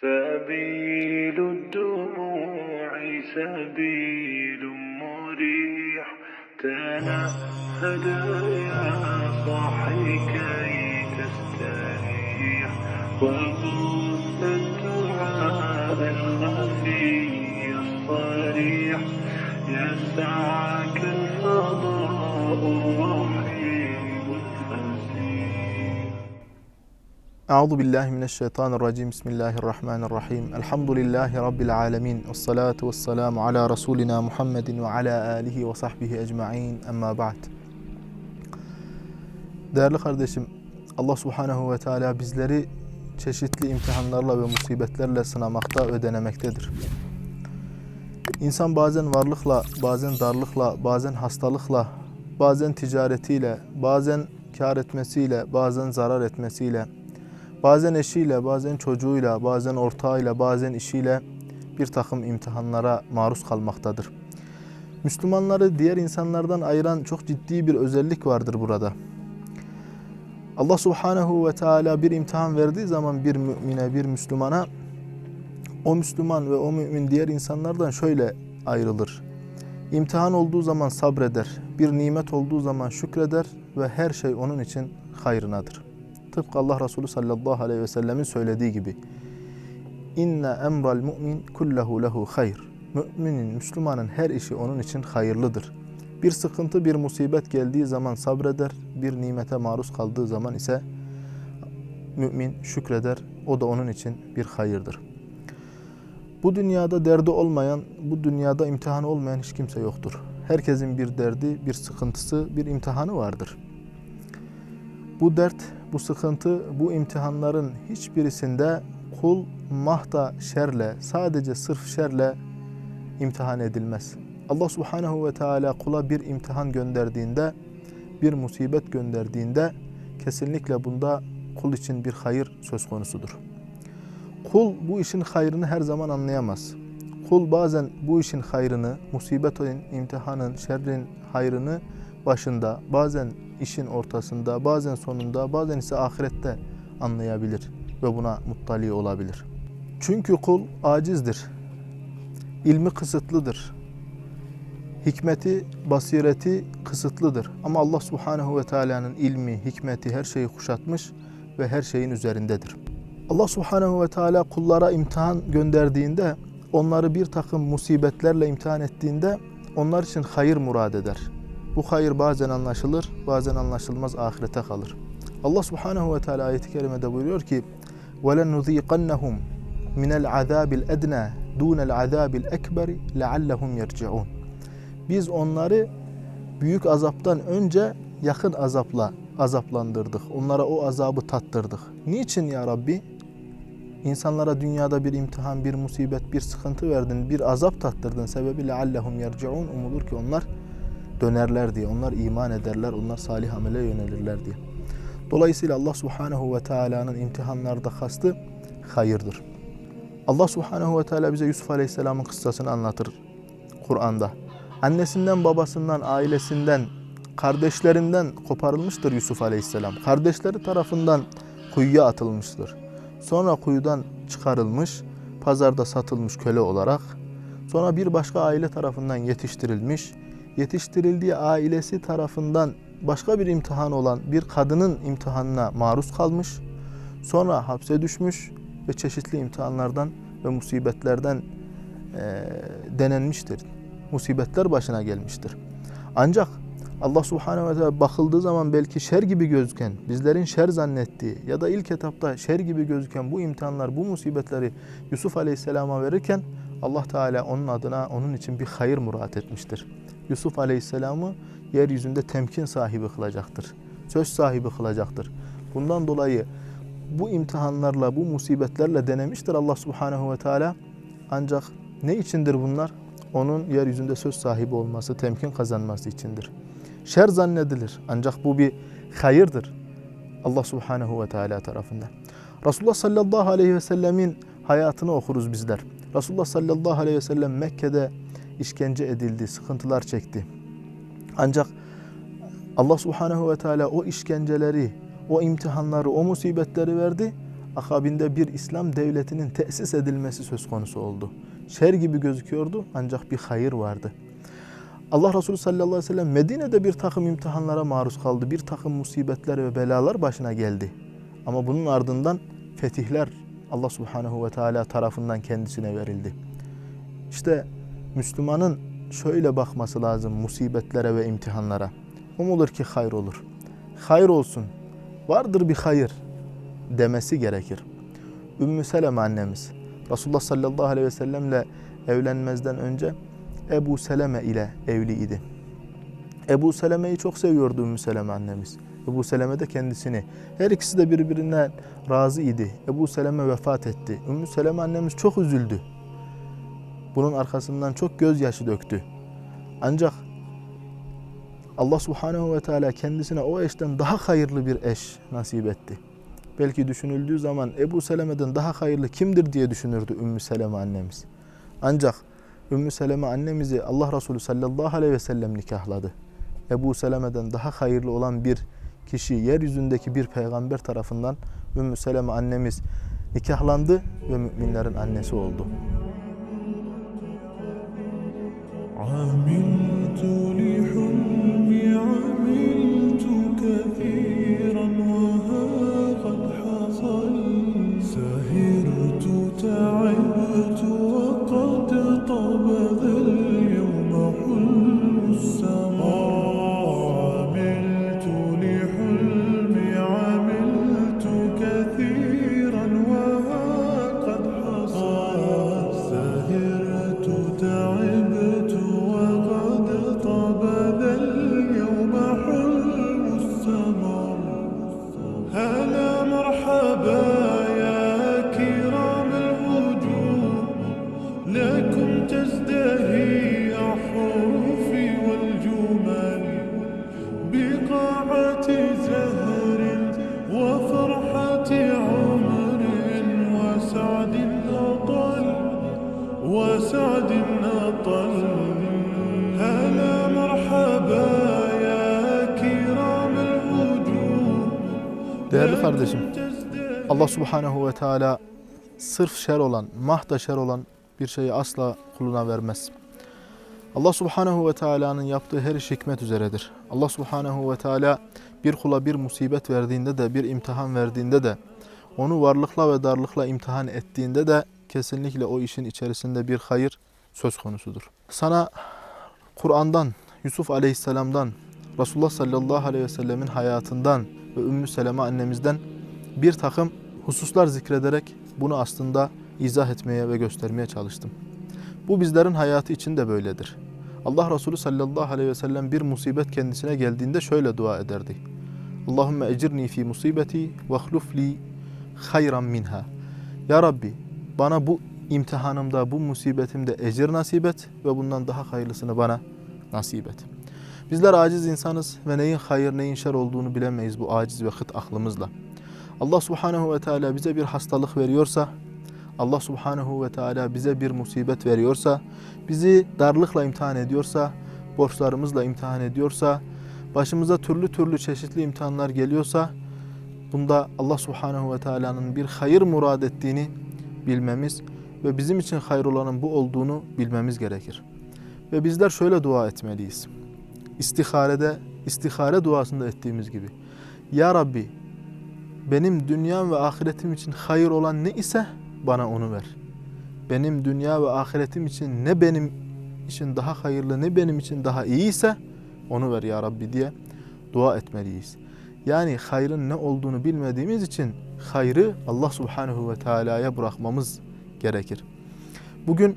سبيل الدموع سبيل مريح. تنهد يا صاحي كي تستريح. وغص الدعاء الخفي الصريح. يسعك الفضاء Euzu billahi mineşşeytanirracim. Bismillahirrahmanirrahim. Elhamdülillahi rabbil alamin. Ves salatu vesselamu ala rasulina Muhammedin ve ala alihi ve sahbihi ecmaîn. Amma ba'd. Değerli kardeşim, Allah Subhanahu ve Teala bizleri çeşitli imtihanlarla ve musibetlerle sınamakta ve denemektedir. İnsan bazen varlıkla, bazen darlıkla, bazen hastalıkla, bazen ticaretiyle, bazen kar etmesiyle, bazen zarar etmesiyle, bazen eşiyle, bazen çocuğuyla, bazen ortağıyla, bazen işiyle bir takım imtihanlara maruz kalmaktadır. Müslümanları diğer insanlardan ayıran çok ciddi bir özellik vardır burada. Allah Subhanahu ve Teala bir imtihan verdiği zaman bir mümine, bir Müslümana o Müslüman ve o mümin diğer insanlardan şöyle ayrılır. İmtihan olduğu zaman sabreder, bir nimet olduğu zaman şükreder ve her şey onun için hayrınadır. Tıpkı Allah Resulü sallallahu aleyhi ve sellemin söylediği gibi. İnne emral mu'min kullehu lehu hayr. Müminin, Müslümanın her işi onun için hayırlıdır. Bir sıkıntı, bir musibet geldiği zaman sabreder, bir nimete maruz kaldığı zaman ise mümin şükreder. O da onun için bir hayırdır. Bu dünyada derdi olmayan, bu dünyada imtihanı olmayan hiç kimse yoktur. Herkesin bir derdi, bir sıkıntısı, bir imtihanı vardır. Bu dert, bu sıkıntı, bu imtihanların hiçbirisinde kul mahta şerle, sadece sırf şerle imtihan edilmez. Allah Subhanahu ve Teala kula bir imtihan gönderdiğinde, bir musibet gönderdiğinde kesinlikle bunda kul için bir hayır söz konusudur. Kul bu işin hayrını her zaman anlayamaz. Kul bazen bu işin hayrını, musibetin, imtihanın, şerrin hayrını başında, bazen işin ortasında, bazen sonunda, bazen ise ahirette anlayabilir ve buna muttali olabilir. Çünkü kul acizdir. İlmi kısıtlıdır. Hikmeti, basireti kısıtlıdır. Ama Allah Subhanahu ve Teala'nın ilmi, hikmeti her şeyi kuşatmış ve her şeyin üzerindedir. Allah Subhanahu ve Teala kullara imtihan gönderdiğinde, onları bir takım musibetlerle imtihan ettiğinde onlar için hayır murad eder. Bu hayır bazen anlaşılır, bazen anlaşılmaz ahirete kalır. Allah Subhanahu ve Teala ayet-i kerimede buyuruyor ki: وَلَنُذ۪يقَنَّهُمْ مِنَ الْعَذَابِ الْاَدْنَى دُونَ الْعَذَابِ الْاَكْبَرِ لَعَلَّهُمْ يَرْجِعُونَ Biz onları büyük azaptan önce yakın azapla azaplandırdık. Onlara o azabı tattırdık. Niçin ya Rabbi? İnsanlara dünyada bir imtihan, bir musibet, bir sıkıntı verdin, bir azap tattırdın. Sebebi leallehum yerciun. Umulur ki onlar dönerler diye, onlar iman ederler, onlar salih amele yönelirler diye. Dolayısıyla Allah Subhanahu ve Teala'nın imtihanlarda kastı hayırdır. Allah Subhanahu ve Teala bize Yusuf Aleyhisselam'ın kıssasını anlatır Kur'an'da. Annesinden, babasından, ailesinden, kardeşlerinden koparılmıştır Yusuf Aleyhisselam. Kardeşleri tarafından kuyuya atılmıştır. Sonra kuyudan çıkarılmış, pazarda satılmış köle olarak. Sonra bir başka aile tarafından yetiştirilmiş. Yetiştirildiği ailesi tarafından başka bir imtihan olan bir kadının imtihanına maruz kalmış. Sonra hapse düşmüş ve çeşitli imtihanlardan ve musibetlerden e, denenmiştir. Musibetler başına gelmiştir. Ancak Allah Subhanahu ve Teala bakıldığı zaman belki şer gibi gözüken, bizlerin şer zannettiği ya da ilk etapta şer gibi gözüken bu imtihanlar, bu musibetleri Yusuf Aleyhisselam'a verirken Allah Teala onun adına onun için bir hayır murat etmiştir. Yusuf Aleyhisselam'ı yeryüzünde temkin sahibi kılacaktır. Söz sahibi kılacaktır. Bundan dolayı bu imtihanlarla, bu musibetlerle denemiştir Allah Subhanahu ve Teala. Ancak ne içindir bunlar? Onun yeryüzünde söz sahibi olması, temkin kazanması içindir. Şer zannedilir ancak bu bir hayırdır Allah Subhanahu ve Teala tarafından. Resulullah sallallahu aleyhi ve sellemin hayatını okuruz bizler. Resulullah sallallahu aleyhi ve sellem Mekke'de işkence edildi, sıkıntılar çekti. Ancak Allah Subhanahu ve Teala o işkenceleri, o imtihanları, o musibetleri verdi. akabinde bir İslam devletinin tesis edilmesi söz konusu oldu. Şer gibi gözüküyordu ancak bir hayır vardı. Allah Resulü sallallahu aleyhi ve sellem Medine'de bir takım imtihanlara maruz kaldı. Bir takım musibetler ve belalar başına geldi. Ama bunun ardından fetihler Allah subhanehu ve teala tarafından kendisine verildi. İşte Müslümanın şöyle bakması lazım musibetlere ve imtihanlara. Umulur ki hayır olur. Hayır olsun. Vardır bir hayır demesi gerekir. Ümmü Seleme annemiz Resulullah sallallahu aleyhi ve sellemle evlenmezden önce Ebu Seleme ile evli idi. Ebu Seleme'yi çok seviyordu Ümmü Seleme annemiz. Ebu Seleme de kendisini. Her ikisi de birbirinden razı idi. Ebu Seleme vefat etti. Ümmü Seleme annemiz çok üzüldü. Bunun arkasından çok gözyaşı döktü. Ancak Allah Subhanahu ve Teala kendisine o eşten daha hayırlı bir eş nasip etti. Belki düşünüldüğü zaman Ebu Seleme'den daha hayırlı kimdir diye düşünürdü Ümmü Seleme annemiz. Ancak Ümmü Seleme annemizi Allah Resulü sallallahu aleyhi ve sellem nikahladı. Ebu Seleme'den daha hayırlı olan bir kişi yeryüzündeki bir peygamber tarafından Ümmü Seleme annemiz nikahlandı ve müminlerin annesi oldu. عامل kardeşim, Allah Subhanahu ve Teala sırf şer olan, mahda şer olan bir şeyi asla kuluna vermez. Allah Subhanahu ve Teala'nın yaptığı her iş hikmet üzeredir. Allah Subhanahu ve Teala bir kula bir musibet verdiğinde de, bir imtihan verdiğinde de, onu varlıkla ve darlıkla imtihan ettiğinde de kesinlikle o işin içerisinde bir hayır söz konusudur. Sana Kur'an'dan, Yusuf Aleyhisselam'dan, Resulullah sallallahu aleyhi ve sellemin hayatından ve Ümmü Seleme annemizden bir takım hususlar zikrederek bunu aslında izah etmeye ve göstermeye çalıştım. Bu bizlerin hayatı için de böyledir. Allah Resulü sallallahu aleyhi ve sellem bir musibet kendisine geldiğinde şöyle dua ederdi. Allahümme ecirni fi musibeti ve hlufli hayran minha. Ya Rabbi bana bu imtihanımda, bu musibetimde ecir nasip et ve bundan daha hayırlısını bana nasip et. Bizler aciz insanız ve neyin hayır neyin şer olduğunu bilemeyiz bu aciz ve hıt aklımızla. Allah subhanehu ve teala bize bir hastalık veriyorsa, Allah subhanehu ve teala bize bir musibet veriyorsa, bizi darlıkla imtihan ediyorsa, borçlarımızla imtihan ediyorsa, başımıza türlü türlü çeşitli imtihanlar geliyorsa, bunda Allah subhanehu ve teala'nın bir hayır murad ettiğini bilmemiz ve bizim için hayır olanın bu olduğunu bilmemiz gerekir. Ve bizler şöyle dua etmeliyiz. İstiharede, istihare duasında ettiğimiz gibi. Ya Rabbi benim dünyam ve ahiretim için hayır olan ne ise bana onu ver. Benim dünya ve ahiretim için ne benim için daha hayırlı ne benim için daha iyi ise onu ver ya Rabbi diye dua etmeliyiz. Yani hayrın ne olduğunu bilmediğimiz için hayrı Allah Subhanahu ve Teala'ya bırakmamız gerekir. Bugün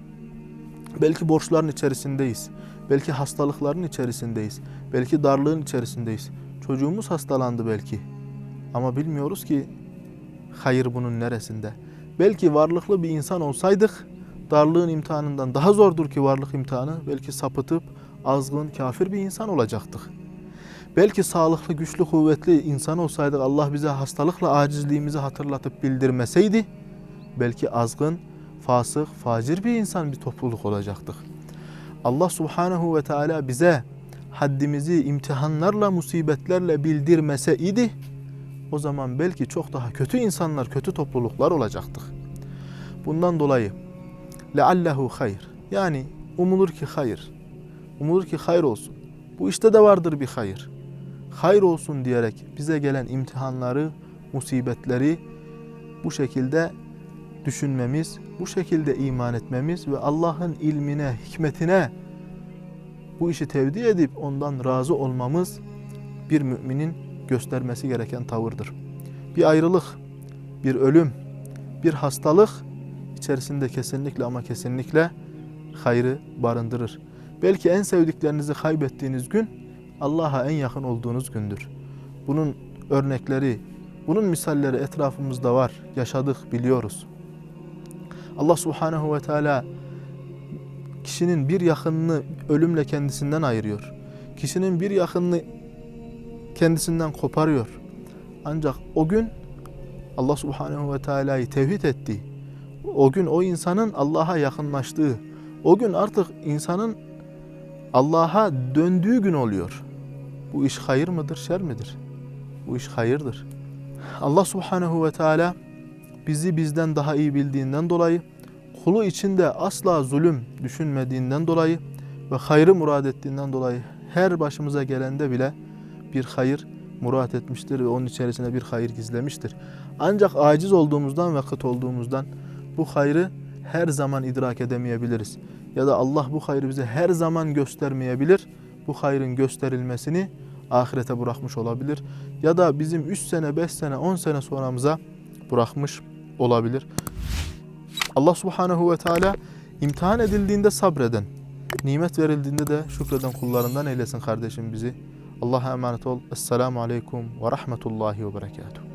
belki borçların içerisindeyiz. Belki hastalıkların içerisindeyiz. Belki darlığın içerisindeyiz. Çocuğumuz hastalandı belki. Ama bilmiyoruz ki hayır bunun neresinde. Belki varlıklı bir insan olsaydık darlığın imtihanından daha zordur ki varlık imtihanı. Belki sapıtıp azgın, kafir bir insan olacaktık. Belki sağlıklı, güçlü, kuvvetli insan olsaydık Allah bize hastalıkla acizliğimizi hatırlatıp bildirmeseydi belki azgın, fasık, facir bir insan bir topluluk olacaktık. Allah Subhanahu ve Teala bize haddimizi imtihanlarla, musibetlerle bildirmeseydi o zaman belki çok daha kötü insanlar, kötü topluluklar olacaktık. Bundan dolayı leallehu hayır. Yani umulur ki hayır. Umulur ki hayır olsun. Bu işte de vardır bir hayır. Hayır olsun diyerek bize gelen imtihanları, musibetleri bu şekilde düşünmemiz, bu şekilde iman etmemiz ve Allah'ın ilmine, hikmetine bu işi tevdi edip ondan razı olmamız bir müminin göstermesi gereken tavırdır. Bir ayrılık, bir ölüm, bir hastalık içerisinde kesinlikle ama kesinlikle hayrı barındırır. Belki en sevdiklerinizi kaybettiğiniz gün Allah'a en yakın olduğunuz gündür. Bunun örnekleri, bunun misalleri etrafımızda var. Yaşadık, biliyoruz. Allah Subhanahu ve Teala kişinin bir yakınını ölümle kendisinden ayırıyor. Kişinin bir yakınını kendisinden koparıyor. Ancak o gün Allah Subhanahu ve Teala'yı tevhid ettiği, o gün o insanın Allah'a yakınlaştığı, o gün artık insanın Allah'a döndüğü gün oluyor. Bu iş hayır mıdır, şer midir? Bu iş hayırdır. Allah Subhanahu ve Teala bizi bizden daha iyi bildiğinden dolayı, kulu içinde asla zulüm düşünmediğinden dolayı ve hayrı murad ettiğinden dolayı her başımıza gelende bile bir hayır murat etmiştir ve onun içerisine bir hayır gizlemiştir. Ancak aciz olduğumuzdan ve kıt olduğumuzdan bu hayrı her zaman idrak edemeyebiliriz. Ya da Allah bu hayrı bize her zaman göstermeyebilir. Bu hayrın gösterilmesini ahirete bırakmış olabilir. Ya da bizim 3 sene, 5 sene, 10 sene sonramıza bırakmış olabilir. Allah subhanehu ve teala imtihan edildiğinde sabreden, nimet verildiğinde de şükreden kullarından eylesin kardeşim bizi. Allah'a emanet ol. Esselamu Aleyküm ve Rahmetullahi ve Berekatuhu.